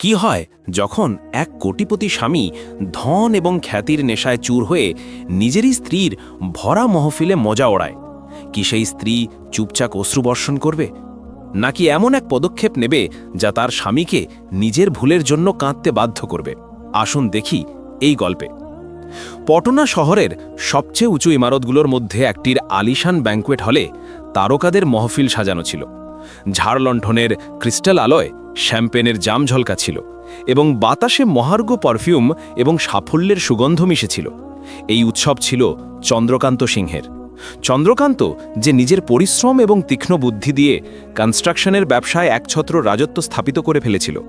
কি হয় যখন এক কোটিপতি স্বামী ধন এবং খ্যাতির নেশায় চুর হয়ে নিজেরই স্ত্রীর ভরা মহফিলে মজা ওড়ায়? কি সেই স্ত্রী চুপচাপ অশ্রুবর্ষণ করবে? নাকি এমন এক পদক্ষেপ নেবে যা তার স্বামীকে নিজের ভুলের জন্য কাঁদতে বাধ্য করবে? আসুন দেখি এই গল্পে। পটনা শহরের সবচেয়ে উঁচু ইমারতগুলোর মধ্যে একটির আলিশান ব্যাঙ্কুয়েট হলে তারকাদের মহফিল সাজানো ছিল। ঝাড়লণ্ঠনের ক্রিস্টাল আলয় শ্যাম্পেনের জাম ঝলকা ছিল এবং বাতাসে মহার্ঘ পারফিউম এবং সাফল্যের সুগন্ধ মিশেছিল। এই উৎসব ছিল চন্দ্রকান্ত সিংহের। চন্দ্রকান্ত যে নিজের পরিশ্রম এবং তীক্ষ্ণ বুদ্ধি দিয়ে কনস্ট্রাকশনের ব্যবসায় একছত্র রাজত্ব স্থাপিত করে ফেলেছিল,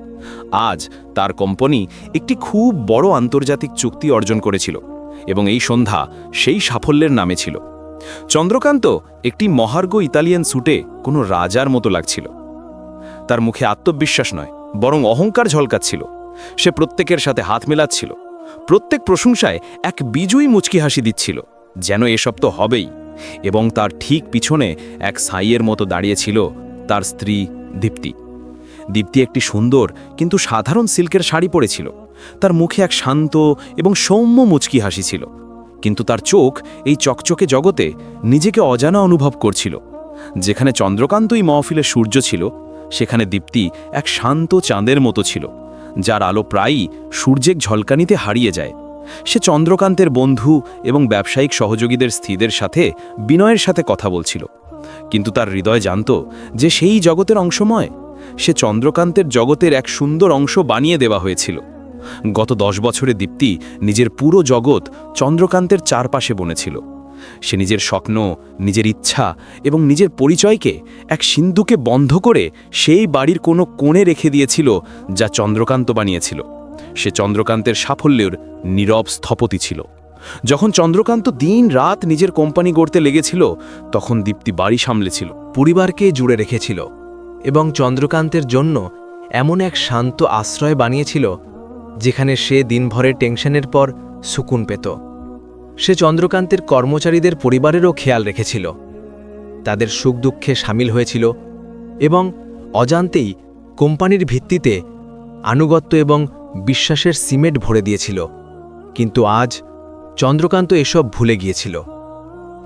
আজ তার কোম্পানি একটি খুব বড় আন্তর্জাতিক চুক্তি অর্জন করেছিল এবং এই সন্ধ্যা সেই সাফল্যের নামে ছিল। চন্দ্রকান্ত একটি মহার্ঘ ইতালিয়ান স্যুটে কোনো রাজার মতো লাগছিল। তার মুখে আত্মবিশ্বাস নয়, বরং অহংকার ঝলকাচ্ছিল। সে প্রত্যেকের সাথে হাত মেলাচ্ছিল। প্রত্যেক প্রশংসায় এক বিজয়ী মুচকি হাসি দিচ্ছিল, যেন এসব তো হবেই, এবং তার ঠিক পিছনে এক সাইয়ের মতো দাঁড়িয়েছিল তার স্ত্রী দীপ্তি। দীপ্তি একটি সুন্দর, কিন্তু সাধারণ সিল্কের শাড়ি পরেছিল। তার মুখে এক শান্ত এবং সৌম্য মুচকি হাসি ছিল। কিন্তু তার চোখ এই চকচকে জগতে নিজেকে অজানা অনুভব করছিল। যেখানে চন্দ্রকান্তই মহফিলে সূর্য ছিল, সেখানে দীপ্তি এক শান্ত চাঁদের মতো ছিল, যার আলো প্রায়ই সূর্যের ঝলকানিতে হারিয়ে যায়। সে চন্দ্রকান্তের বন্ধু এবং ব্যবসায়িক সহযোগীদের স্থিদের সাথে বিনয়ের সাথে কথা বলছিল। কিন্তু তার হৃদয় জানত যে সেই জগতের অংশময়। সে চন্দ্রকান্তের জগতের এক সুন্দর অংশ বানিয়ে দেওয়া হয়েছিল। গত দশ বছরে দীপ্তি নিজের পুরো জগৎ চন্দ্রকান্তের চারপাশে বনেছিল। সে নিজের স্বপ্ন, নিজের ইচ্ছা এবং নিজের পরিচয়কে এক সিন্ধুকে বন্ধ করে সেই বাড়ির কোনো কোণে রেখে দিয়েছিল যা চন্দ্রকান্ত বানিয়েছিল। সে চন্দ্রকান্তের সাফল্যের নীরব স্থপতি ছিল। যখন চন্দ্রকান্ত দিন রাত নিজের কোম্পানি গড়তে লেগেছিল, তখন দীপ্তি বাড়ি সামলেছিল, পরিবারকে জুড়ে রেখেছিল এবং চন্দ্রকান্তের জন্য এমন এক শান্ত আশ্রয় বানিয়েছিল যেখানে সে দিনভরের টেনশনের পর সুকুন পেত। সে চন্দ্রকান্তের কর্মচারীদের পরিবারেরও খেয়াল রেখেছিল। তাদের সুখ দুঃখে সামিল হয়েছিল এবং অজান্তেই কোম্পানির ভিত্তিতে আনুগত্য এবং বিশ্বাসের সিমেন্ট ভরে দিয়েছিল। কিন্তু আজ চন্দ্রকান্ত এসব ভুলে গিয়েছিল।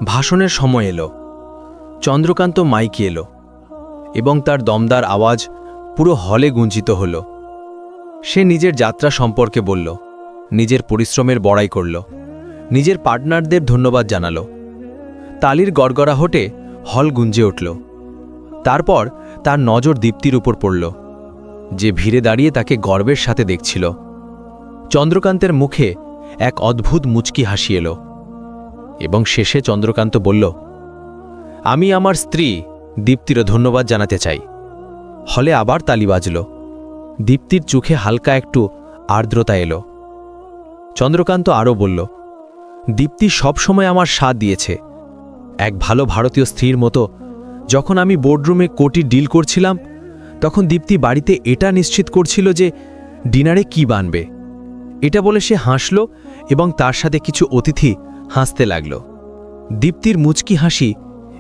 ভাষণের সময় এলো। চন্দ্রকান্ত মাইকে এলো এবং তার দমদার আওয়াজ পুরো হলে গুঞ্জিত হল। সে নিজের যাত্রা সম্পর্কে বলল, নিজের পরিশ্রমের বড়াই করল, নিজের পার্টনারদের ধন্যবাদ জানালো। তালির গড়গড়াহটে হল গুঞ্জে উঠল। তারপর তার নজর দীপ্তির উপর পড়ল, যে ভিড়ে দাঁড়িয়ে তাকে গর্বের সাথে দেখছিল। চন্দ্রকান্তের মুখে এক অদ্ভুত মুচকি হাসি এলো এবং শেষে চন্দ্রকান্ত বলল, আমি আমার স্ত্রী দীপ্তিরও ধন্যবাদ জানাতে চাই। হলে আবার তালি বাজল। দীপ্তির চোখে হালকা একটু আর্দ্রতা এলো। চন্দ্রকান্ত আরও বলল, দীপ্তি সবসময় আমার সাথ দিয়েছে। এক ভালো ভারতীয় স্ত্রীর মতো, যখন আমি বোর্ডরুমে কোটি ডিল করছিলাম, তখন দীপ্তি বাড়িতে এটা নিশ্চিত করছিল যে ডিনারে কি বানবে। এটা বলে সে হাসল এবং তার সাথে কিছু অতিথি হাসতে লাগল। দীপ্তির মুচকি হাসি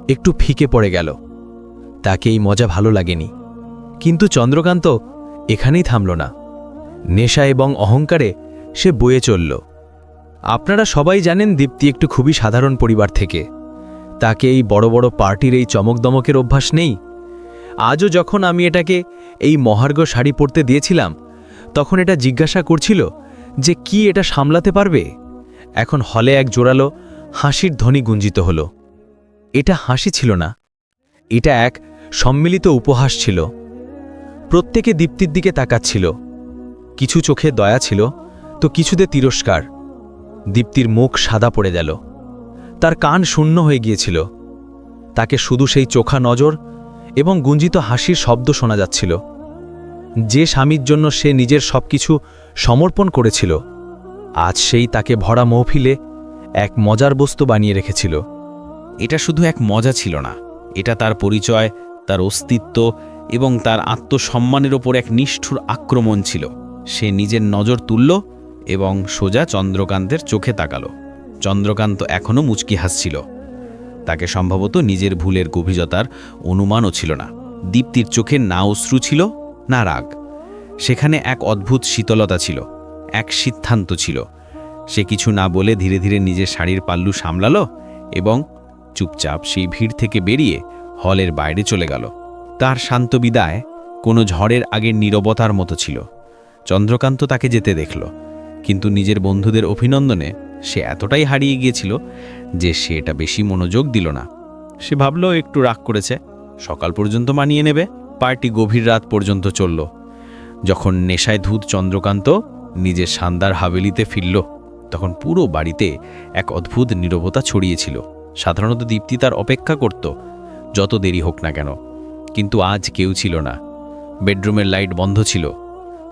একটু ফিকে পড়ে গেল। তাকে এই মজা ভালো লাগেনি। কিন্তু চন্দ্রকান্ত এখানেই থামল না। নেশা এবং অহংকারে সে বয়ে চলল। আপনারা সবাই জানেন দীপ্তি একটু খুবই সাধারণ পরিবার থেকে। তাকে এই বড় বড় পার্টির এই চমকদমকের অভ্যাস নেই। আজও যখন আমি এটাকে এই মহার্ঘ শাড়ি পরতে দিয়েছিলাম, তখন এটা জিজ্ঞাসা করছিল যে কি এটা সামলাতে পারবে? এখন হলে এক জোরালো হাসির ধ্বনি গুঞ্জিত হল। এটা হাসি ছিল না। এটা এক সম্মিলিত উপহাস ছিল। প্রত্যেকে দীপ্তির দিকে তাকাচ্ছিল। কিছু চোখে দয়া ছিল, তো কিছুতে তিরস্কার। দীপ্তির মুখ সাদা পড়ে গেল। তার কান শূন্য হয়ে গিয়েছিল। তাকে শুধু সেই চোখা নজর এবং গুঞ্জিত হাসির শব্দ শোনা যাচ্ছিল। যে স্বামীর জন্য সে নিজের সবকিছু সমর্পণ করেছিল, আজ সেই তাকে ভরা মহফিলে এক মজার বস্তু বানিয়ে রেখেছিল। এটা শুধু এক মজা ছিল না, এটা তার পরিচয়, তার অস্তিত্ব এবং তার আত্মসম্মানের ওপর এক নিষ্ঠুর আক্রমণ ছিল। সে নিজের নজর তুলল এবং সোজা চন্দ্রকান্তের চোখে তাকালো। চন্দ্রকান্ত এখনও মুচকি হাসছিল তাকে সম্ভবত নিজের ভুলের গভীরতার অনুমানও ছিল না। দীপ্তির চোখে না অশ্রু ছিল, না রাগ। সেখানে এক অদ্ভুত শীতলতা ছিল, এক সিদ্ধান্ত ছিল। সে কিছু না বলে ধীরে ধীরে নিজের শাড়ির পাল্লু সামলালো এবং চুপচাপ সেই ভিড় থেকে বেরিয়ে হলের বাইরে চলে গেল। তার শান্ত বিদায় কোনো ঝড়ের আগের নীরবতার মতো ছিল। চন্দ্রকান্ত তাকে যেতে দেখল, কিন্তু নিজের বন্ধুদের অভিনন্দনে সে এতটাই হারিয়ে গিয়েছিল যে সে এটা বেশি মনোযোগ দিল না। সে ভাবল, একটু রাগ করেছে, সকাল পর্যন্ত মানিয়ে নেবে। পার্টি গভীর রাত পর্যন্ত চলল। যখন নেশায় ধূত চন্দ্রকান্ত নিজের শানদার হাভেলিতে ফিরল, তখন পুরো বাড়িতে এক অদ্ভুত নীরবতা ছড়িয়েছিল। সাধারণত দীপ্তি তার অপেক্ষা করত, যত দেরি হোক না কেন। কিন্তু আজ কেউ ছিল না। বেডরুমের লাইট বন্ধ ছিল।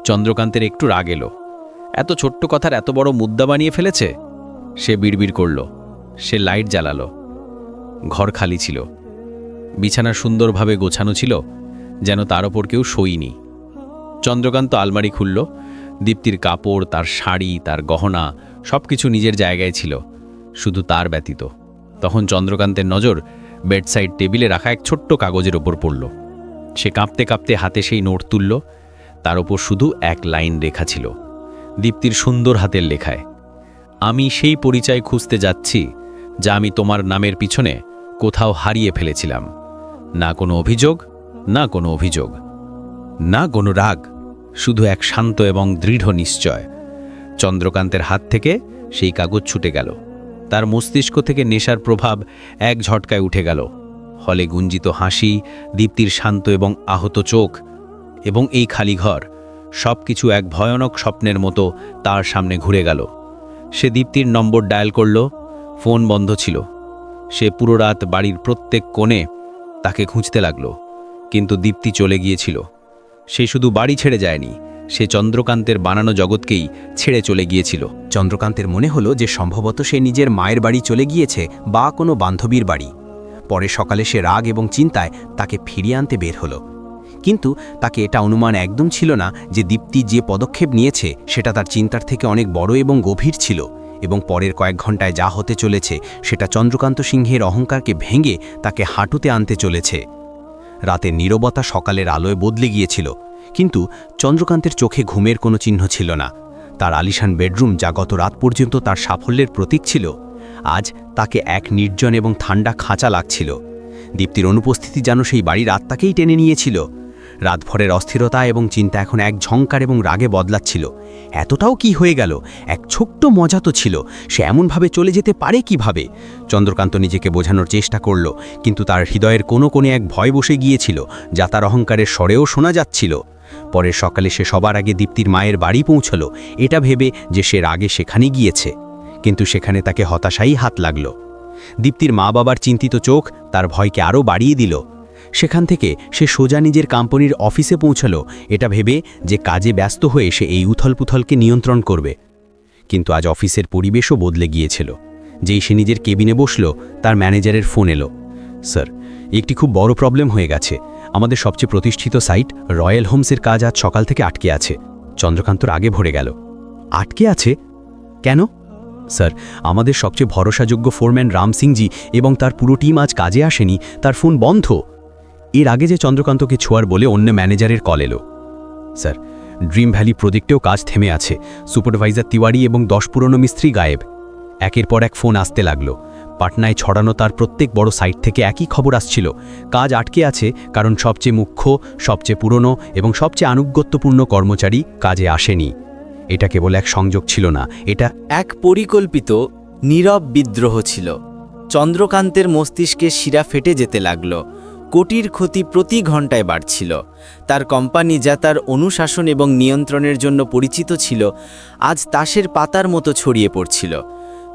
চন্দ্রকান্তের একটু রাগ এলো। এত ছোট্ট কথার এত বড় মুদ্রা বানিয়ে ফেলেছে? সে বিড়বিড় করল। সে লাইট জ্বালালো। ঘর খালি ছিল। বিছানা সুন্দরভাবে গোছানো ছিল, যেন তার ওপর কেউ শোয়নি। চন্দ্রকান্ত আলমারি খুলল। দীপ্তির কাপড়, তার শাড়ি, তার গহনা সব কিছু নিজের জায়গায় ছিল। শুধু তার ব্যতীত। তখন চন্দ্রকান্তের নজর বেডসাইড টেবিলে রাখা এক ছোট্ট কাগজের ওপর পড়ল। সে কাঁপতে কাঁপতে হাতে সেই নোট তুলল। তার ওপর শুধু এক লাইন লেখা ছিল, দীপ্তির সুন্দর হাতের লেখায়, আমি সেই পরিচয় খুঁজতে যাচ্ছি, যা আমি তোমার নামের পিছনে কোথাও হারিয়ে ফেলেছিলাম। না কোনো অভিযোগ, না কোনো অভিযোগ, না কোনো রাগ, শুধু এক শান্ত এবং দৃঢ় নিশ্চয়। চন্দ্রকান্তের হাত থেকে সেই কাগজ ছুটে গেল। তার মস্তিষ্ক থেকে নেশার প্রভাব এক ঝটকায় উঠে গেল। হলে গুঞ্জিত হাসি, দীপ্তির শান্ত এবং আহত চোখ এবং এই খালি ঘর সব কিছু এক ভয়ানক স্বপ্নের মতো তার সামনে ঘুরে গেল। সে দীপ্তির নম্বর ডায়াল করল, ফোন বন্ধ ছিল। সে পুরো রাত বাড়ির প্রত্যেক কোণে তাকে খুঁজতে লাগল, কিন্তু দীপ্তি চলে গিয়েছিল। সে শুধু বাড়ি ছেড়ে যায়নি সে চন্দ্রকান্তের বানানো জগৎকেই ছেড়ে চলে গিয়েছিল। চন্দ্রকান্তের মনে হলো যে সম্ভবত সে নিজের মায়ের বাড়ি চলে গিয়েছে বা কোনো বান্ধবীর বাড়ি। পরে সকালে সে রাগ এবং চিন্তায় তাকে ফিরিয়ে আনতে বের হলো। কিন্তু তাকে এটা অনুমান একদম ছিল না যে দীপ্তি যে পদক্ষেপ নিয়েছে সেটা তার চিন্তার থেকে অনেক বড় এবং গভীর ছিল এবং পরের কয়েক ঘন্টায় যা হতে চলেছে সেটা চন্দ্রকান্ত সিংহের অহংকারকে ভেঙে তাকে হাঁটুতে আনতে চলেছে। রাতের নীরবতা সকালের আলোয় বদলে গিয়েছিল, কিন্তু চন্দ্রকান্তের চোখে ঘুমের কোনো চিহ্ন ছিল না। তার আলিশান বেডরুম যা গত রাত পর্যন্ত তার সাফল্যের প্রতীক ছিল, আজ তাকে এক নির্জন এবং ঠান্ডা খাঁচা লাগছিল। দীপ্তির অনুপস্থিতি যেন সেই বাড়ির আত্মাকেই টেনে নিয়েছিল। রাতভরের অস্থিরতা এবং চিন্তা এখন এক ঝঙ্কার এবং রাগে বদলাচ্ছিল। এতটাও কি হয়ে গেল? এক ছোট্ট মজা তো ছিল। সে এমনভাবে চলে যেতে পারে কীভাবে? চন্দ্রকান্ত নিজেকে বোঝানোর চেষ্টা করল, কিন্তু তার হৃদয়ের কোনো কোণে এক ভয় বসে গিয়েছিল, যা তার অহংকারের স্বরেও শোনা যাচ্ছিল। পরের সকালে সে সবার আগে দীপ্তির মায়ের বাড়ি পৌঁছল। এটা ভেবে যে সে রাগে সেখানে গিয়েছে। কিন্তু সেখানে তাকে হতাশাই হাত লাগল। দীপ্তির মা বাবার চিন্তিত চোখ তার ভয়কে আরও বাড়িয়ে দিল। সেখান থেকে সে সোজা নিজের কোম্পানির অফিসে পৌঁছালো। এটা ভেবে যে কাজে ব্যস্ত হয়ে সে এই উথলপুথলকে নিয়ন্ত্রণ করবে। কিন্তু আজ অফিসের পরিবেশও বদলে গিয়েছিল। যেই সে নিজের কেবিনে বসল, তার ম্যানেজারের ফোন এলো। স্যার, একটি খুব বড় প্রবলেম হয়ে গেছে। আমাদের সবচেয়ে প্রতিষ্ঠিত সাইট রয়্যাল হোমসের কাজ আজ সকাল থেকে আটকে আছে। চন্দ্রকান্তর আগে ভরে গেল। আটকে আছে? কেন? স্যার, আমাদের সবচেয়ে ভরসাযোগ্য ফোরম্যান রাম সিংজি এবং তার পুরো টিম আজ কাজে আসেনি। তার ফোন বন্ধ। এর আগে যে চন্দ্রকান্তকে ছোঁয়ার বলে অন্য ম্যানেজারের কল এলো। স্যার, ড্রিম ভ্যালি প্রজেক্টেও কাজ থেমে আছে। সুপারভাইজার তিওয়ারি এবং দশ পুরনো মিস্ত্রি গায়েব। একের পর এক ফোন আসতে লাগল। পাটনায় ছড়ানো তার প্রত্যেক বড় সাইট থেকে একই খবর আসছিল। কাজ আটকে আছে, কারণ সবচেয়ে মুখ্য, সবচেয়ে পুরনো এবং সবচেয়ে আনুগত্যপূর্ণ কর্মচারী কাজে আসেনি। এটা কেবল এক সংযোগ ছিল না, এটা এক পরিকল্পিত, নীরব বিদ্রোহ ছিল। চন্দ্রকান্তের মস্তিষ্কে শিরা ফেটে যেতে লাগল। কোটির ক্ষতি প্রতি ঘন্টায় বাড়ছিল। তার কোম্পানি যা তার অনুশাসন এবং নিয়ন্ত্রণের জন্য পরিচিত ছিল, আজ তাসের পাতার মতো ছড়িয়ে পড়ছিল।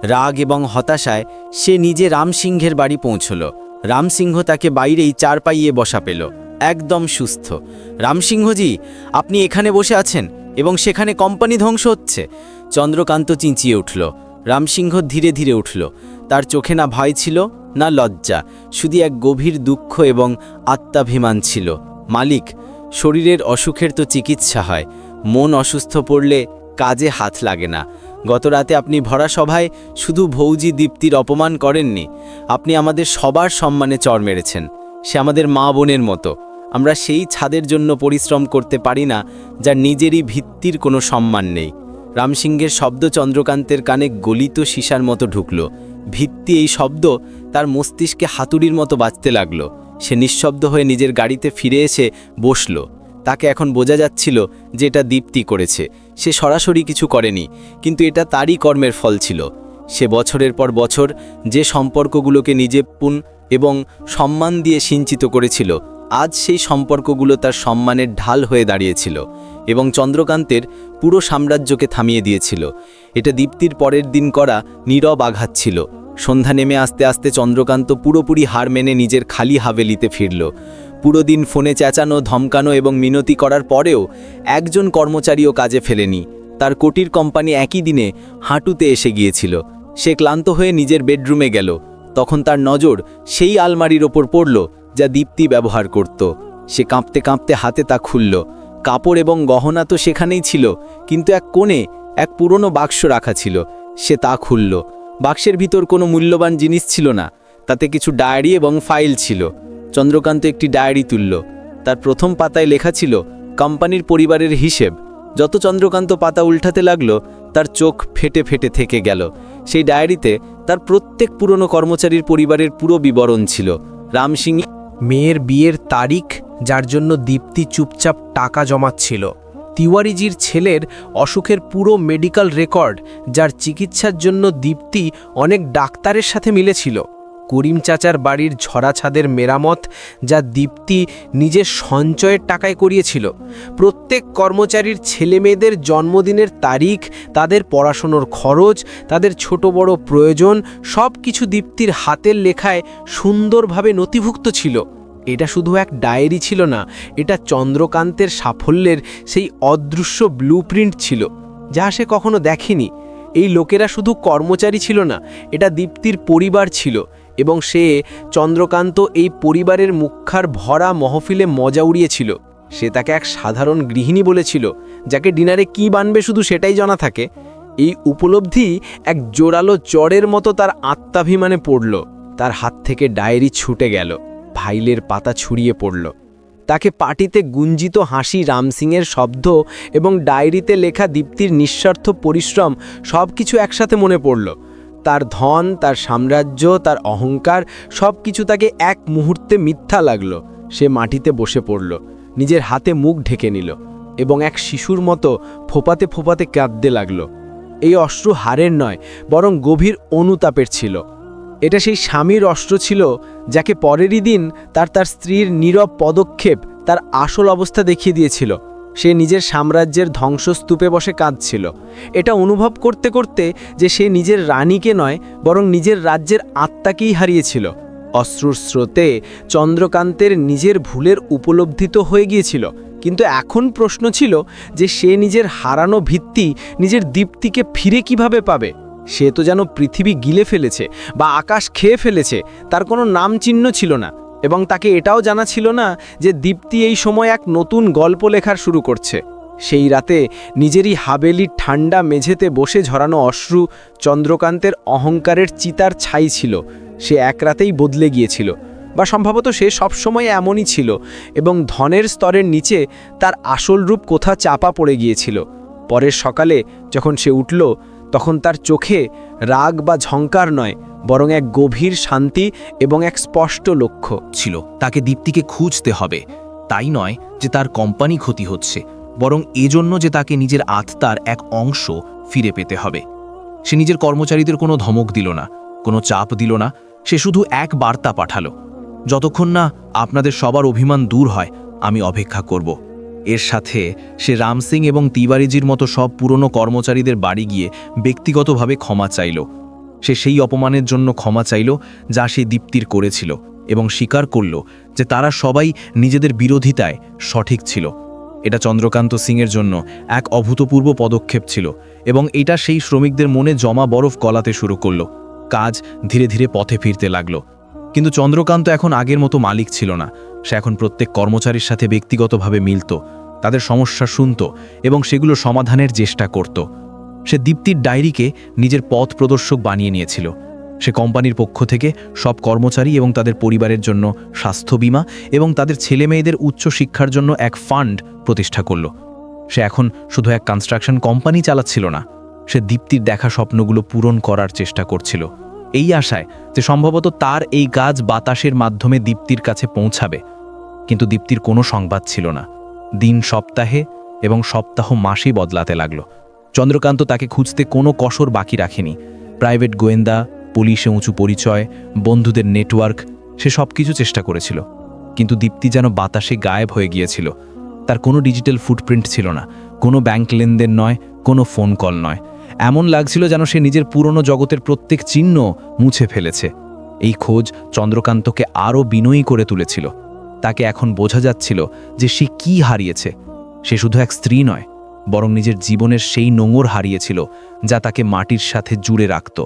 রাগ এবং হতাশায় সে নিজে রামসিংহের বাড়ি পৌঁছল। রামসিংহ তাকে বাইরেই চার পাইয়ে বসা পেল। একদম সুস্থ। রামসিংহজি, আপনি এখানে বসে আছেন এবং সেখানে কোম্পানি ধ্বংস হচ্ছে? চন্দ্রকান্ত চিঁচিয়ে উঠল। রামসিংহ ধীরে ধীরে উঠল। তার চোখে না ভয় ছিল না লজ্জা, শুধু এক গভীর দুঃখ এবং আত্মাভিমান ছিল। মালিক, শরীরের অসুখের তো চিকিৎসা হয়। মন অসুস্থ পড়লে কাজে হাত লাগে না। গত রাতে আপনি ভরা সভায় শুধু ভৌজি দীপ্তির অপমান করেননি। আপনি আমাদের সবার সম্মানে চর মেরেছেন। সে আমাদের মা বোনের মতো। আমরা সেই ছাদের জন্য পরিশ্রম করতে পারি না, যার নিজেরই ভিত্তির কোনো সম্মান নেই। রামসিংহের শব্দ চন্দ্রকান্তের কানে গলিত সীসার মতো ঢুকল। ভিত্তি এই শব্দ তার মস্তিষ্কে হাতুড়ির মতো বাজতে লাগল। সে নিঃশব্দ হয়ে নিজের গাড়িতে ফিরে এসে বসল। তাকে এখন বোঝা যাচ্ছিল যে এটা দীপ্তি করেছে। সে সরাসরি কিছু করেনি, কিন্তু এটা তারই কর্মের ফল ছিল। সে বছরের পর বছর যে সম্পর্কগুলোকে নিজে পুন এবং সম্মান দিয়ে সিঞ্চিত করেছিল আজ সেই সম্পর্কগুলো তার সম্মানের ঢাল হয়ে দাঁড়িয়েছিল এবং চন্দ্রকান্তের পুরো সাম্রাজ্যকে থামিয়ে দিয়েছিল। এটা দীপ্তির পরের দিন করা নীরব আঘাত ছিল। সন্ধ্যা নেমে আস্তে আস্তে চন্দ্রকান্ত পুরোপুরি হার মেনে নিজের খালি হাভেলিতে ফিরল। পুরো দিন ফোনে চেঁচানো, ধমকানো এবং মিনতি করার পরেও একজন কর্মচারীও কাজে ফেলেনি। তার কোটির কোম্পানি একই দিনে হাঁটুতে এসে গিয়েছিল। সে ক্লান্ত হয়ে নিজের বেডরুমে গেল। তখন তার নজর সেই আলমারির ওপর পড়ল। যা দীপ্তি ব্যবহার করত। সে কাঁপতে কাঁপতে হাতে তা খুলল। কাপড় এবং গহনা তো সেখানেই ছিল, কিন্তু এক কোণে এক পুরনো বাক্স রাখা ছিল। সে তা খুলল। বাক্সের ভিতর কোনো মূল্যবান জিনিস ছিল না। তাতে কিছু ডায়েরি এবং ফাইল ছিল। চন্দ্রকান্ত একটি ডায়েরি তুলল। তার প্রথম পাতায় লেখা ছিল, কোম্পানির পরিবারের হিসেব। যত চন্দ্রকান্ত পাতা উল্টাতে লাগল, তার চোখ ফেটে ফেটে থেকে গেল। সেই ডায়েরিতে তার প্রত্যেক পুরনো কর্মচারীর পরিবারের পুরো বিবরণ ছিল। রামসিং মেয়ের বিয়ের তারিখ, যার জন্য দীপ্তি চুপচাপ টাকা জমাচ্ছিল। তিওয়ারিজির ছেলের অসুখের পুরো মেডিকেল রেকর্ড, যার চিকিৎসার জন্য দীপ্তি অনেক ডাক্তারের সাথে মিলেছিল। করিম চাচার বাড়ির ঝরা ছাদের মেরামত যা দীপ্তি নিজের সঞ্চয়ের টাকায় করিয়েছিল। প্রত্যেক কর্মচারীর ছেলেমেয়েদের জন্মদিনের তারিখ, তাদের পড়াশুনোর খরচ, তাদের ছোট বড় প্রয়োজন সব কিছু দীপ্তির হাতের লেখায় সুন্দরভাবে নথিভুক্ত ছিল। এটা শুধু এক ডায়েরি ছিল না, এটা চন্দ্রকান্তের সাফল্যের সেই অদৃশ্য ব্লুপ্রিন্ট ছিল, যা সে কখনো দেখেনি। এই লোকেরা শুধু কর্মচারী ছিল না, এটা দীপ্তির পরিবার ছিল। এবং সে চন্দ্রকান্ত এই পরিবারের মুখ্যার ভরা মহফিলে মজা উড়িয়েছিল। সে তাকে এক সাধারণ গৃহিণী বলেছিল, যাকে ডিনারে কি বানবে শুধু সেটাই জানা থাকে। এই উপলব্ধি এক জোরালো চরের মতো তার আত্মাভিমানে পড়ল। তার হাত থেকে ডায়েরি ছুটে গেল, ফাইলের পাতা ছড়িয়ে পড়ল। তাকে পার্টিতে গুঞ্জিত হাসি রামসিংয়ের শব্দ এবং ডায়েরিতে লেখা দীপ্তির নিঃস্বার্থ পরিশ্রম সব কিছু একসাথে মনে পড়ল। তার ধন, তার সাম্রাজ্য, তার অহংকার সব কিছু তাকে এক মুহূর্তে মিথ্যা লাগল। সে মাটিতে বসে পড়ল, নিজের হাতে মুখ ঢেকে নিল এবং এক শিশুর মতো ফোপাতে ফোপাতে কাঁদতে লাগল। এই অশ্রু হারের নয়, বরং গভীর অনুতাপের ছিল। এটা সেই স্বামীর অস্ত্র ছিল, যাকে পরেরই দিন তার তার স্ত্রীর নীরব পদক্ষেপ তার আসল অবস্থা দেখিয়ে দিয়েছিল। সে নিজের সাম্রাজ্যের ধ্বংসস্তূপে বসে কাঁদছিল। এটা অনুভব করতে করতে যে সে নিজের রানীকে নয়, বরং নিজের রাজ্যের আত্মাকেই হারিয়েছিল। অশ্রুর স্রোতে চন্দ্রকান্তের নিজের ভুলের উপলব্ধিত হয়ে গিয়েছিল। কিন্তু এখন প্রশ্ন ছিল যে সে নিজের হারানো ভিত্তি, নিজের দীপ্তিকে ফিরে কীভাবে পাবে? সে তো যেন পৃথিবী গিলে ফেলেছে বা আকাশ খেয়ে ফেলেছে, তার কোনো নাম চিহ্ন ছিল না। এবং তাকে এটাও জানা ছিল না যে দীপ্তি এই সময় এক নতুন গল্প লেখার শুরু করছে। সেই রাতে নিজেরই হাবেলির ঠান্ডা মেঝেতে বসে ঝরানো অশ্রু চন্দ্রকান্তের অহংকারের চিতার ছাই ছিল। সে এক রাতেই বদলে গিয়েছিল বা সম্ভবত সে সবসময় এমনই ছিল এবং ধনের স্তরের নিচে তার আসল রূপ কোথা চাপা পড়ে গিয়েছিল। পরের সকালে যখন সে উঠল, তখন তার চোখে রাগ বা ঝঙ্কার নয় বরং এক গভীর শান্তি এবং এক স্পষ্ট লক্ষ্য ছিল। তাকে দীপ্তিকে খুঁজতে হবে। তাই নয় যে তার কোম্পানি ক্ষতি হচ্ছে, বরং এজন্য যে তাকে নিজের আত্মার এক অংশ ফিরে পেতে হবে। সে নিজের কর্মচারীদের কোনো ধমক দিল না, কোনো চাপ দিল না, সে শুধু এক বার্তা পাঠালো, যতক্ষণ না আপনাদের সবার অভিমান দূর হয়, আমি অপেক্ষা করব। এর সাথে সে রামসিং এবং তিওয়ারিজির মতো সব পুরনো কর্মচারীদের বাড়ি গিয়ে ব্যক্তিগতভাবে ক্ষমা চাইল। সে সেই অপমানের জন্য ক্ষমা চাইল যা সে দীপ্তির করেছিল এবং স্বীকার করল যে তারা সবাই নিজেদের বিরোধিতায় সঠিক ছিল। এটা চন্দ্রকান্ত সিংয়ের জন্য এক অভূতপূর্ব পদক্ষেপ ছিল এবং এটা সেই শ্রমিকদের মনে জমা বরফ গলাতে শুরু করল। কাজ ধীরে ধীরে পথে ফিরতে লাগল। কিন্তু চন্দ্রকান্ত এখন আগের মতো মালিক ছিল না। সে এখন প্রত্যেক কর্মচারীর সাথে ব্যক্তিগতভাবে মিলত, তাদের সমস্যা শুনত এবং সেগুলো সমাধানের চেষ্টা করত। সে দীপ্তির ডায়েরিকে নিজের পথ প্রদর্শক বানিয়ে নিয়েছিল। সে কোম্পানির পক্ষ থেকে সব কর্মচারী এবং তাদের পরিবারের জন্য স্বাস্থ্য বীমা এবং তাদের ছেলে মেয়েদের উচ্চ শিক্ষার জন্য এক ফান্ড প্রতিষ্ঠা করল। সে এখন শুধু এক কনস্ট্রাকশন কোম্পানি চালাচ্ছিল না, সে দীপ্তির দেখা স্বপ্নগুলো পূরণ করার চেষ্টা করছিল। এই আশায় যে সম্ভবত তার এই কাজ বাতাসের মাধ্যমে দীপ্তির কাছে পৌঁছাবে। কিন্তু দীপ্তির কোনো সংবাদ ছিল না। দিন সপ্তাহে এবং সপ্তাহ মাসেই বদলাতে লাগল। চন্দ্রকান্ত তাকে খুঁজতে কোনো কসর বাকি রাখেনি। প্রাইভেট গোয়েন্দা, পুলিশে উঁচু পরিচয়, বন্ধুদের নেটওয়ার্ক, সে সব কিছু চেষ্টা করেছিল। কিন্তু দীপ্তি যেন বাতাসে গায়েব হয়ে গিয়েছিল। তার কোনো ডিজিটাল ফুটপ্রিন্ট ছিল না, কোনো ব্যাংক লেনদেন নয়, কোনো ফোন কল নয়। এমন লাগছিল যেন সে নিজের পুরনো জগতের প্রত্যেক চিহ্ন মুছে ফেলেছে। এই খোঁজ চন্দ্রকান্তকে আরও বিনয়ী করে তুলেছিল। তাকে এখন বোঝা যাচ্ছিল যে সে কি হারিয়েছে। সে শুধু এক স্ত্রী নয় বরং নিজের জীবনের সেই নোঙর হারিয়েছিল, যা তাকে মাটির সাথে জুড়ে রাখত।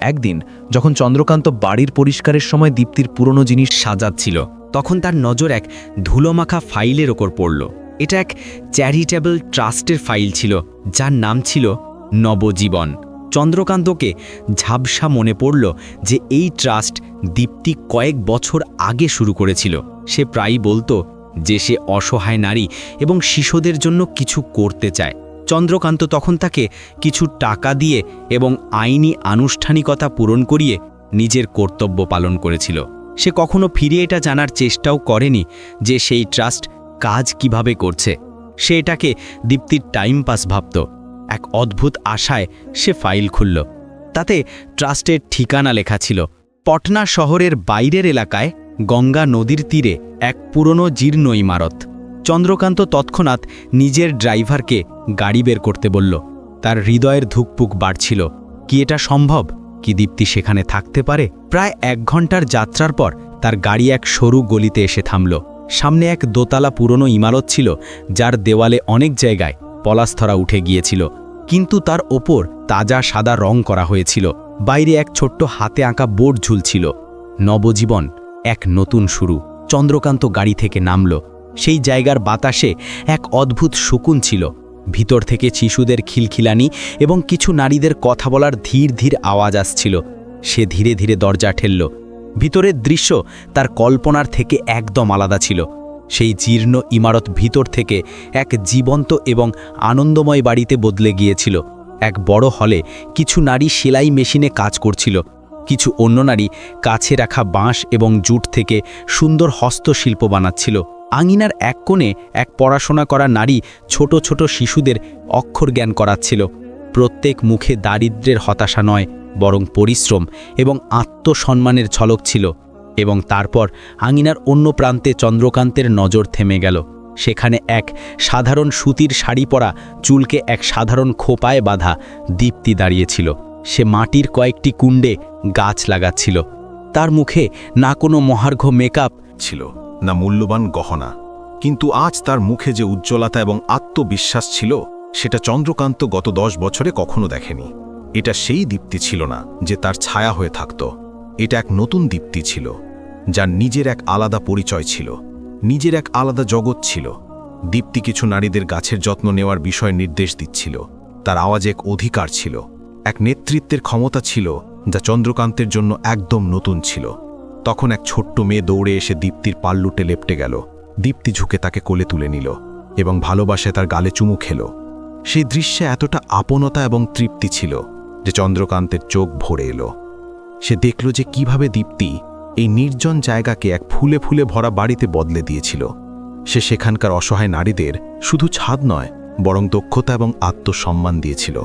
একদিন, যখন চন্দ্রকান্ত বাড়ির পরিষ্কারের সময় দীপ্তির পুরনো জিনিস সাজাচ্ছিল, তখন তার নজর এক ধুলোমাখা ফাইলের ওপর পড়ল। এটা এক চ্যারিটেবল ট্রাস্টের ফাইল ছিল, যার নাম ছিল নবজীবন। চন্দ্রকান্তকে ঝাপসা মনে পড়ল যে এই ট্রাস্ট দীপ্তি কয়েক বছর আগে শুরু করেছিল। সে প্রায়ই বলতো যে সে অসহায় নারী এবং শিশুদের জন্য কিছু করতে চায়। চন্দ্রকান্ত তখন তাকে কিছু টাকা দিয়ে এবং আইনি আনুষ্ঠানিকতা পূরণ করিয়ে নিজের কর্তব্য পালন করেছিল। সে কখনো ফিরে এটা জানার চেষ্টাও করেনি যে সেই ট্রাস্ট কাজ কীভাবে করছে। সে এটাকে দীপ্তির টাইম পাস ভাবত। এক অদ্ভুত আশায় সে ফাইল খুলল। তাতে ট্রাস্টের ঠিকানা লেখা ছিল। পটনা শহরের বাইরের এলাকায় গঙ্গা নদীর তীরে এক পুরনো জীর্ণ ইমারত। চন্দ্রকান্ত তৎক্ষণাৎ নিজের ড্রাইভারকে গাড়ি বের করতে বলল, তার হৃদয়ের ধুকপুক বাড়ছিল। কি এটা সম্ভব? কি দীপ্তি সেখানে থাকতে পারে? প্রায় এক ঘণ্টার যাত্রার পর তার গাড়ি এক সরু গলিতে এসে থামল। সামনে এক দোতলা পুরনো ইমারত ছিল, যার দেওয়ালে অনেক জায়গায় পলাস্থরা উঠে গিয়েছিল। কিন্তু তার ওপর তাজা সাদা রং করা হয়েছিল। বাইরে এক ছোট্ট হাতে আঁকা বোর্ড ঝুলছিল। নবজীবন এক নতুন শুরু। চন্দ্রকান্ত গাড়ি থেকে নামল। সেই জায়গার বাতাসে এক অদ্ভুত শকুন ছিল। ভিতর থেকে শিশুদের খিলখিলানি এবং কিছু নারীদের কথা বলার ধীর ধীর আওয়াজ আসছিল। সে ধীরে ধীরে দরজা ঠেলল। ভিতরের দৃশ্য তার কল্পনার থেকে একদম আলাদা ছিল। সেই জীর্ণ ইমারত ভিতর থেকে এক জীবন্ত এবং আনন্দময় বাড়িতে বদলে গিয়েছিল। এক বড় হলে কিছু নারী সেলাই মেশিনে কাজ করছিল। কিছু অন্য নারী কাছে রাখা বাঁশ এবং জুট থেকে সুন্দর হস্তশিল্প বানাচ্ছিল। আঙিনার এক কোণে এক পড়াশোনা করা নারী ছোট ছোট শিশুদের অক্ষর জ্ঞান করাচ্ছিল। প্রত্যেক মুখে দারিদ্র্যের হতাশা নয়, বরং পরিশ্রম এবং আত্মসম্মানের ঝলক ছিল এবং তারপর আঙিনার অন্য প্রান্তে চন্দ্রকান্তের নজর থেমে গেল। সেখানে এক সাধারণ সুতির শাড়ি পরা চুলকে এক সাধারণ খোপায় বাঁধা দীপ্তি দাঁড়িয়েছিল। সে মাটির কয়েকটি কুণ্ডে গাছ লাগাচ্ছিল। তার মুখে না কোনো মহার্ঘ মেকআপ ছিল, না মূল্যবান গহনা। কিন্তু আজ তার মুখে যে উজ্জ্বলতা এবং আত্মবিশ্বাস ছিল, সেটা চন্দ্রকান্ত গত দশ বছরে কখনো দেখেনি। এটা সেই দীপ্তি ছিল না যে তার ছায়া হয়ে থাকত। এটা এক নতুন দীপ্তি ছিল, যার নিজের এক আলাদা পরিচয় ছিল, নিজের এক আলাদা জগৎ ছিল। দীপ্তি কিছু নারীদের গাছের যত্ন নেওয়ার বিষয়ে নির্দেশ দিচ্ছিল, তার আওয়াজ এক অধিকার ছিল। এক নেতৃত্বের ক্ষমতা ছিল যা চন্দ্রকান্তের জন্য একদম নতুন ছিল। তখন এক ছোট্ট মেয়ে দৌড়ে এসে দীপ্তির পাল্লুটে লেপটে গেল। দীপ্তি ঝুঁকে তাকে কোলে তুলে নিল এবং ভালোবাসায় তার গালে চুমু খেল। সেই দৃশ্যে এতটা আপনতা এবং তৃপ্তি ছিল যে চন্দ্রকান্তের চোখ ভরে এলো। সে দেখল যে কীভাবে দীপ্তি এই নির্জন জায়গাকে এক ফুলে ফুলে ভরা বাড়িতে বদলে দিয়েছিল। সে সেখানকার অসহায় নারীদের শুধু ছাদ নয়, বরং দক্ষতা এবং আত্মসম্মান দিয়েছিল।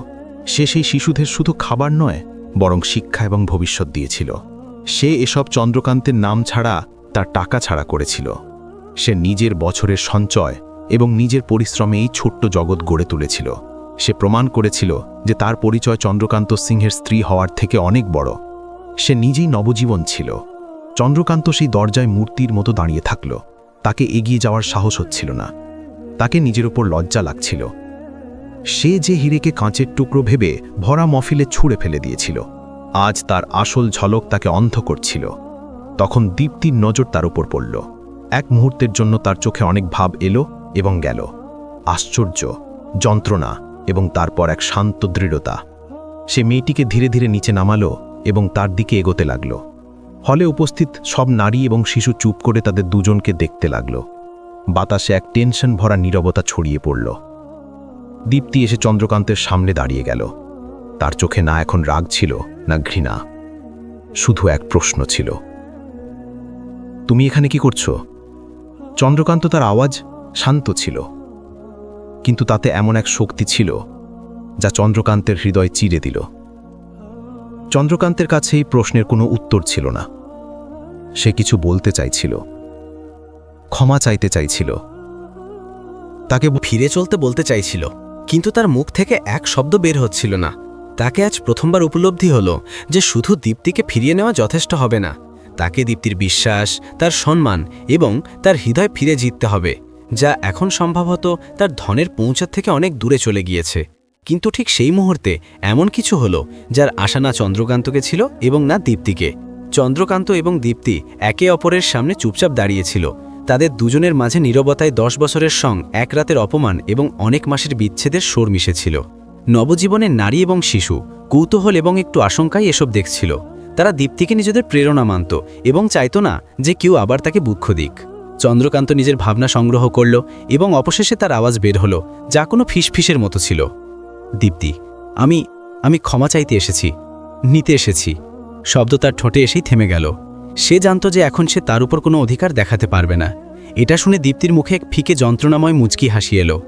সে সেই শিশুদের শুধু খাবার নয়, বরং শিক্ষা এবং ভবিষ্যৎ দিয়েছিল। সে এসব চন্দ্রকান্তের নাম ছাড়া তার টাকা ছাড়া করেছিল। সে নিজের বছরের সঞ্চয় এবং নিজের পরিশ্রমে এই ছোট্ট জগৎ গড়ে তুলেছিল। সে প্রমাণ করেছিল যে তার পরিচয় চন্দ্রকান্ত সিংহের স্ত্রী হওয়ার থেকে অনেক বড়। সে নিজেই নবজীবন ছিল। চন্দ্রকান্ত সেই দরজায় মূর্তির মতো দাঁড়িয়ে থাকল। তাকে এগিয়ে যাওয়ার সাহস হচ্ছিল না। তাকে নিজের উপর লজ্জা লাগছিল। সে যে হিরেকে কাঁচের টুকরো ভেবে ভরা মফিলে ছুঁড়ে ফেলে দিয়েছিল। আজ তার আসল ঝলক তাকে অন্ধ করছিল। তখন দীপ্তির নজর তার উপর পড়ল। এক মুহূর্তের জন্য তার চোখে অনেক ভাব এলো এবং গেল। আশ্চর্য, যন্ত্রণা এবং তারপর এক শান্ত দৃঢ়তা। সে মেয়েটিকে ধীরে ধীরে নিচে নামালো এবং তার দিকে এগোতে লাগল। হলে উপস্থিত সব নারী এবং শিশু চুপ করে তাদের দুজনকে দেখতে লাগল। বাতাসে এক টেনশন ভরা নীরবতা ছড়িয়ে পড়ল। দীপ্তি এসে চন্দ্রকান্তের সামনে দাঁড়িয়ে গেল। তার চোখে না এখন রাগ ছিল, না ঘৃণা। শুধু এক প্রশ্ন ছিল। তুমি এখানে কি করছ? চন্দ্রকান্ত তার আওয়াজ শান্ত ছিল। কিন্তু তাতে এমন এক শক্তি ছিল, যা চন্দ্রকান্তের হৃদয় চিরে দিল। চন্দ্রকান্তের কাছে এই প্রশ্নের কোনো উত্তর ছিল না। সে কিছু বলতে চাইছিল, ক্ষমা চাইতে চাইছিল। তাকে ফিরে চলতে বলতে চাইছিল। কিন্তু তার মুখ থেকে এক শব্দ বের হচ্ছিল না। তাকে আজ প্রথমবার উপলব্ধি হলো যে শুধু দীপ্তিকে ফিরিয়ে নেওয়া যথেষ্ট হবে না। তাকে দীপ্তির বিশ্বাস, তার সম্মান এবং তার হৃদয় ফিরে জিততে হবে, যা এখন সম্ভবত তার ধনের পৌঁছার থেকে অনেক দূরে চলে গিয়েছে। কিন্তু ঠিক সেই মুহূর্তে এমন কিছু হলো যার আশা না চন্দ্রকান্তকে ছিল এবং না দীপ্তিকে। চন্দ্রকান্ত এবং দীপ্তি একে অপরের সামনে চুপচাপ দাঁড়িয়েছিল তাদের দুজনের মাঝে নীরবতায় দশ বছরের সং এক রাতের অপমান এবং অনেক মাসের বিচ্ছেদের সোর মিশেছিল। নবজীবনের নারী এবং শিশু, কৌতূহল এবং একটু আশঙ্কায় এসব দেখছিল। তারা দীপ্তিকে নিজেদের প্রেরণা মানত এবং চাইত না যে কেউ আবার তাকে বুক্ষ দিক। চন্দ্রকান্ত নিজের ভাবনা সংগ্রহ করল এবং অবশেষে তার আওয়াজ বের হলো, যা কোনো ফিসফিসের মতো ছিল। দীপ্তি, আমি আমি ক্ষমা চাইতে এসেছি, নিতে এসেছি। শব্দ তার ঠোঁটে এসেই থেমে গেল। সে জানত যে এখন সে তার উপর কোনো অধিকার দেখাতে পারবে না। এটা শুনে দীপ্তির মুখে এক ফিকে যন্ত্রণাময় মুচকি হাসি এলো।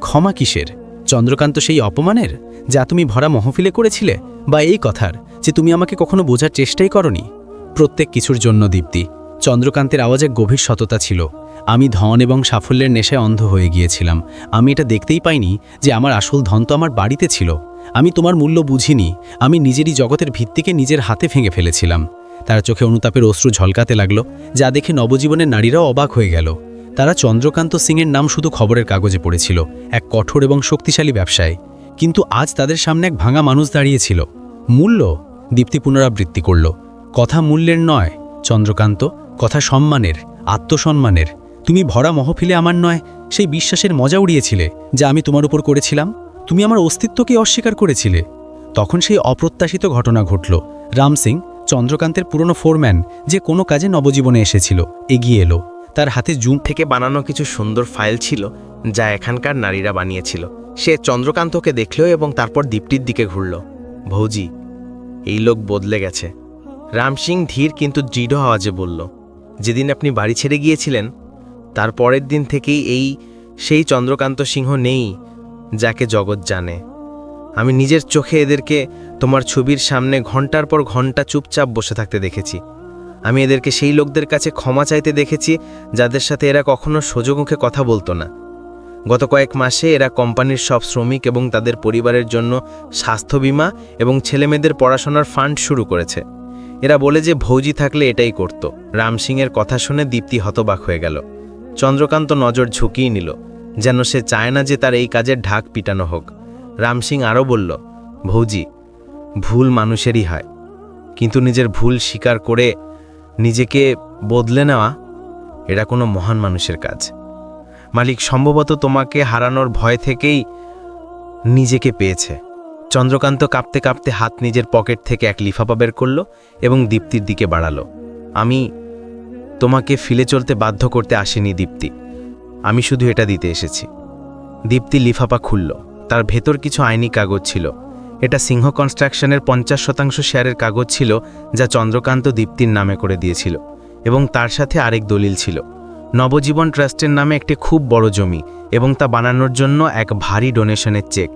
ক্ষমা কিসের? চন্দ্রকান্ত সেই অপমানের? যা তুমি ভরা মহফিলে করেছিলে? বা এই কথার, যে তুমি আমাকে কখনো বোঝার চেষ্টাই করনি? প্রত্যেক কিছুর জন্য দীপ্তি। চন্দ্রকান্তের আওয়াজে গভীর সততা ছিল। আমি ধন এবং সাফল্যের নেশায় অন্ধ হয়ে গিয়েছিলাম। আমি এটা দেখতেই পাইনি যে আমার আসল ধন তো আমার বাড়িতে ছিল। আমি তোমার মূল্য বুঝিনি। আমি নিজেরই জগতের ভিত্তিকে নিজের হাতে ভেঙে ফেলেছিলাম। তার চোখে অনুতাপের অশ্রু ঝলকাতে লাগল, যা দেখে নবজীবনের নারীরাও অবাক হয়ে গেল। তারা চন্দ্রকান্ত সিংয়ের নাম শুধু খবরের কাগজে পড়েছিল, এক কঠোর এবং শক্তিশালী ব্যবসায়। কিন্তু আজ তাদের সামনে এক ভাঙা মানুষ দাঁড়িয়েছিল। মূল্য? দীপ্তি পুনরাবৃত্তি করল। কথা মূল্যের নয়, চন্দ্রকান্ত, কথা সম্মানের, আত্মসম্মানের। তুমি ভরা মহফিলে আমার নয়, সেই বিশ্বাসের মজা উড়িয়েছিলে, যা আমি তোমার উপর করেছিলাম। তুমি আমার অস্তিত্বকে অস্বীকার করেছিলে। তখন সেই অপ্রত্যাশিত ঘটনা ঘটল। রাম সিং চন্দ্রকান্তের পুরনো ফোরম্যান যে কোনো কাজে নবজীবনে এসেছিল, এগিয়ে এলো। তার হাতে জুম থেকে বানানো কিছু সুন্দর ফাইল ছিল যা এখানকার নারীরা বানিয়েছিল। সে চন্দ্রকান্তকে দেখল এবং তারপর দীপ্তির দিকে ঘুরল। ভৌজি, এই লোক বদলে গেছে। রাম সিং ধীর কিন্তু দৃঢ় আওয়াজে বলল, যেদিন আপনি বাড়ি ছেড়ে গিয়েছিলেন, তার পরের দিন থেকেই এই সেই চন্দ্রকান্ত সিংহ নেই যাকে জগৎ জানে। আমি নিজের চোখে এদেরকে তোমার ছবির সামনে ঘণ্টার পর ঘণ্টা চুপচাপ বসে থাকতে দেখেছি। আমি এদেরকে সেই লোকদের কাছে ক্ষমা চাইতে দেখেছি, যাদের সাথে এরা কখনো সোজোমুখে কথা বলতো না। গত কয়েক মাসে এরা কোম্পানির সব শ্রমিক এবং তাদের পরিবারের জন্য স্বাস্থ্য বীমা এবং ছেলেমেয়েদের পড়াশোনার ফান্ড শুরু করেছে। এরা বলে যে ভৌজি থাকলে এটাই করত। রাম সিংয়ের কথা শুনে দীপ্তি হতবাক হয়ে গেল। চন্দ্রকান্ত নজর ঝুঁকিয়ে নিল, যেন সে চায় না যে তার এই কাজের ঢাক পিটানো হোক। রাম সিং আরও বলল, ভৌজি, ভুল মানুষেরই হয়। কিন্তু নিজের ভুল স্বীকার করে নিজেকে বদলে নেওয়া, এটা কোনো মহান মানুষের কাজ। মালিক সম্ভবত তোমাকে হারানোর ভয় থেকেই নিজেকে পেয়েছে। চন্দ্রকান্ত কাঁপতে কাঁপতে হাত নিজের পকেট থেকে এক লিফাফা বের করল এবং দীপ্তির দিকে বাড়ালো। আমি তোমাকে ফিলে চলতে বাধ্য করতে আসিনি দীপ্তি। আমি শুধু এটা দিতে এসেছি। দীপ্তি লিফাফা খুলল। তার ভেতর কিছু আইনি কাগজ ছিল। এটা সিংহ কনস্ট্রাকশনের পঞ্চাশ শতাংশ শেয়ারের কাগজ ছিল, যা চন্দ্রকান্ত দীপ্তির নামে করে দিয়েছিল, এবং তার সাথে আরেক দলিল ছিল। নবজীবন ট্রাস্টের নামে একটি খুব বড় জমি, এবং তা বানানোর জন্য এক ভারী ডোনেশনের চেক।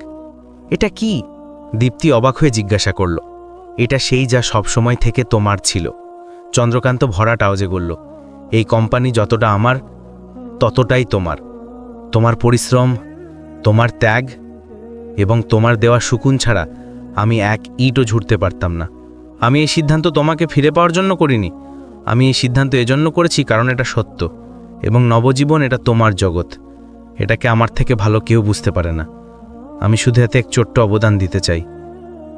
এটা কি? দীপ্তি অবাক হয়ে জিজ্ঞাসা করল। এটা সেই যা সবসময় থেকে তোমার ছিল। চন্দ্রকান্ত ভরা টাওজে বলল, এই কোম্পানি যতটা আমার, ততটাই তোমার। তোমার পরিশ্রম, তোমার ত্যাগ এবং তোমার দেওয়া সুকুন ছাড়া আমি এক ইটও ঝুড়তে পারতাম না। আমি এই সিদ্ধান্ত তোমাকে ফিরে পাওয়ার জন্য করিনি। আমি এই সিদ্ধান্ত এজন্য করেছি কারণ এটা সত্য এবং নবজীবন এটা তোমার জগৎ। এটাকে আমার থেকে ভালো কেউ বুঝতে পারে না। আমি শুধু এতে এক ছোট্ট অবদান দিতে চাই।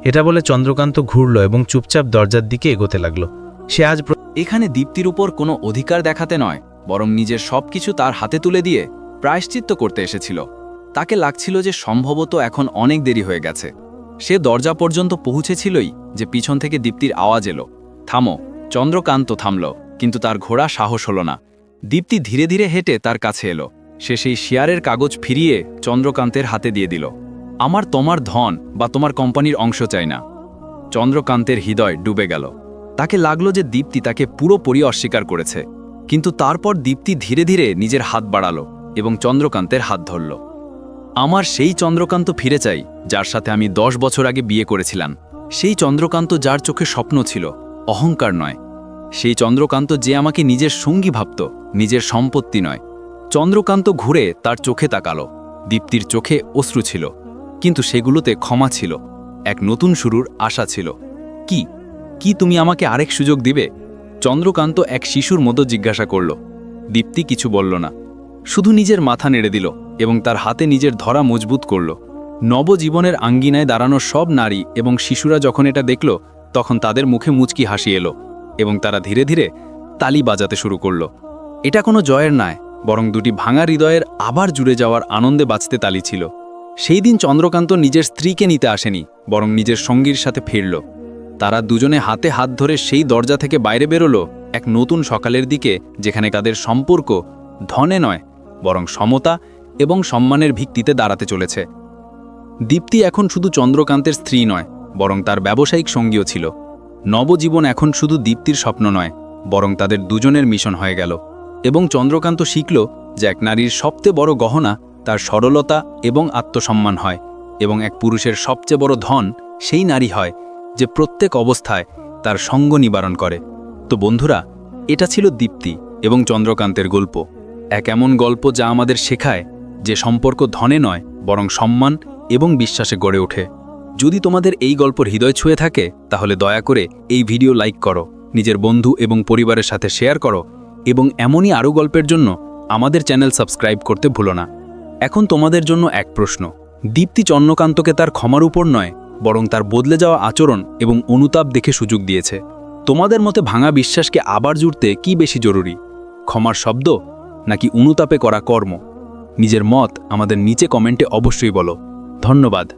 এটা বলে চন্দ্রকান্ত ঘুরল এবং চুপচাপ দরজার দিকে এগোতে লাগল। সে আজ এখানে দীপ্তির উপর কোনো অধিকার দেখাতে নয়, বরং নিজের সবকিছু তার হাতে তুলে দিয়ে প্রায়শ্চিত্ত করতে এসেছিল। তাকে লাগছিল যে সম্ভবত এখন অনেক দেরি হয়ে গেছে। সে দরজা পর্যন্ত পৌঁছেছিলই যে পিছন থেকে দীপ্তির আওয়াজ এলো। থামো, চন্দ্রকান্ত থামল, কিন্তু তার ঘোড়া সাহস হল না। দীপ্তি ধীরে ধীরে হেঁটে তার কাছে এলো। সে সেই শেয়ারের কাগজ ফিরিয়ে চন্দ্রকান্তের হাতে দিয়ে দিল। আমার তোমার ধন বা তোমার কোম্পানির অংশ চাই না। চন্দ্রকান্তের হৃদয় ডুবে গেল। তাকে লাগল যে দীপ্তি তাকে পুরোপুরি অস্বীকার করেছে। কিন্তু তারপর দীপ্তি ধীরে ধীরে নিজের হাত বাড়ালো এবং চন্দ্রকান্তের হাত ধরল। আমার সেই চন্দ্রকান্ত ফিরে চাই, যার সাথে আমি দশ বছর আগে বিয়ে করেছিলাম। সেই চন্দ্রকান্ত যার চোখে স্বপ্ন ছিল, অহংকার নয়। সেই চন্দ্রকান্ত যে আমাকে নিজের সঙ্গী ভাবত, নিজের সম্পত্তি নয়। চন্দ্রকান্ত ঘুরে তার চোখে তাকালো, দীপ্তির চোখে অশ্রু ছিল, কিন্তু সেগুলোতে ক্ষমা ছিল, এক নতুন শুরুর আশা ছিল। কি? কি তুমি আমাকে আরেক সুযোগ দিবে? চন্দ্রকান্ত এক শিশুর মতো জিজ্ঞাসা করল। দীপ্তি কিছু বলল না। শুধু নিজের মাথা নেড়ে দিল এবং তার হাতে নিজের ধরা মজবুত করল। নবজীবনের আঙ্গিনায় দাঁড়ানো সব নারী এবং শিশুরা যখন এটা দেখল, তখন তাদের মুখে মুচকি হাসি এলো এবং তারা ধীরে ধীরে তালি বাজাতে শুরু করল। এটা কোনো জয়ের নয়, বরং দুটি ভাঙা হৃদয়ের আবার জুড়ে যাওয়ার আনন্দে বাঁচতে তালি ছিল। সেই দিন চন্দ্রকান্ত নিজের স্ত্রীকে নিতে আসেনি, বরং নিজের সঙ্গীর সাথে ফিরল। তারা দুজনে হাতে হাত ধরে সেই দরজা থেকে বাইরে বেরোলো এক নতুন সকালের দিকে, যেখানে তাদের সম্পর্ক ধনে নয় বরং সমতা এবং সম্মানের ভিত্তিতে দাঁড়াতে চলেছে। দীপ্তি এখন শুধু চন্দ্রকান্তের স্ত্রী নয়, বরং তার ব্যবসায়িক সঙ্গীও ছিল। নবজীবন এখন শুধু দীপ্তির স্বপ্ন নয়, বরং তাদের দুজনের মিশন হয়ে গেল। এবং চন্দ্রকান্ত শিখল যে এক নারীর সবচেয়ে বড় গহনা তার সরলতা এবং আত্মসম্মান হয়, এবং এক পুরুষের সবচেয়ে বড় ধন সেই নারী হয় যে প্রত্যেক অবস্থায় তার সঙ্গ নিবারণ করে। তো বন্ধুরা, এটা ছিল দীপ্তি এবং চন্দ্রকান্তের গল্প। এক এমন গল্প যা আমাদের শেখায় যে সম্পর্ক ধনে নয়, বরং সম্মান এবং বিশ্বাসে গড়ে ওঠে। যদি তোমাদের এই গল্প হৃদয় ছুঁয়ে থাকে, তাহলে দয়া করে এই ভিডিও লাইক করো, নিজের বন্ধু এবং পরিবারের সাথে শেয়ার করো, এবং এমনই আরও গল্পের জন্য আমাদের চ্যানেল সাবস্ক্রাইব করতে ভুলো না। এখন তোমাদের জন্য এক প্রশ্ন। দীপ্তি চন্দ্রকান্তকে তার ক্ষমার উপর নয়, বরং তার বদলে যাওয়া আচরণ এবং অনুতাপ দেখে সুযোগ দিয়েছে। তোমাদের মতে ভাঙা বিশ্বাসকে আবার জুড়তে কি বেশি জরুরি? ক্ষমার শব্দ নাকি অনুতাপে করা কর্ম? নিজের মত আমাদের নিচে কমেন্টে অবশ্যই বলো। ধন্যবাদ।